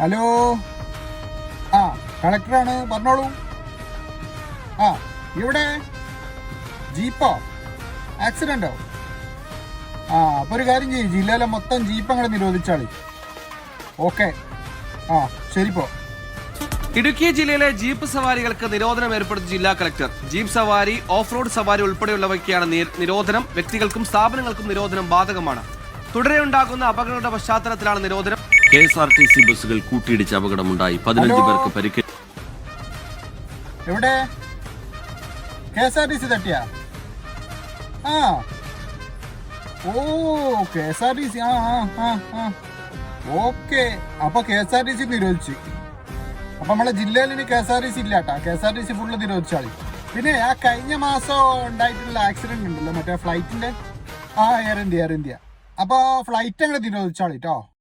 Hello? ആ കളക്ടറാണ് പറഞ്ഞോളൂ. ആ ഇവിടെ ജീപ്പോ? ആക്സിഡന്റോ? ആ അപ്പോൾ ഒരു കാര്യം ചെയ്യും ജില്ലയിലെ മൊത്തം ജീപ്പ് അങ്ങോട്ട് നിരോധിച്ചാളി. ഓക്കെ. ആ ശരിപ്പോ ഇടുക്കി ജില്ലയിലെ ജീപ്പ് സവാരികൾക്ക് നിരോധനം ഏർപ്പെടുത്തി ജില്ലാ കളക്ടർ. ജീപ്പ് സവാരി ഓഫ് റോഡ് സവാരി ഉൾപ്പെടെയുള്ളവയ്ക്കാണ് നിരോധനം. വ്യക്തികൾക്കും സ്ഥാപനങ്ങൾക്കും നിരോധനം ബാധകമാണ്. തുടരെ ഉണ്ടാകുന്ന അപകടങ്ങളുടെ പശ്ചാത്തലത്തിലാണ് നിരോധനം. K S R T C ബസ്സുകൾ കൂട്ടിയിടിച്ച് അപകടമുണ്ടായി. പതിനഞ്ച്? പേർക്ക് പരിക്ക് എവിടെ? K S R T C തട്ടിയാ? ആ. ഓ K S R T C. ആ ആ ആ ആ. ഓക്കെ. അപ്പൊ K S R T C നിരോധിച്ചു. അപ്പൊ നമ്മളെ ജില്ലയിൽ ഇനി K S R T C ഇല്ലാട്ടാ. K S R T C full നിരോധിച്ചാളി. പിന്നെ ആ കഴിഞ്ഞ മാസം ഉണ്ടായിട്ടുള്ള ആക്സിഡന്റ് ഉണ്ടല്ലോ മറ്റേ ഫ്ലൈറ്റിന്റെ ആ എയർ ഇന്ത്യ എയർ ഇന്ത്യ അപ്പൊ ഫ്ലൈറ്റ് അങ്ങനെ നിരോധിച്ചാളി കേട്ടോ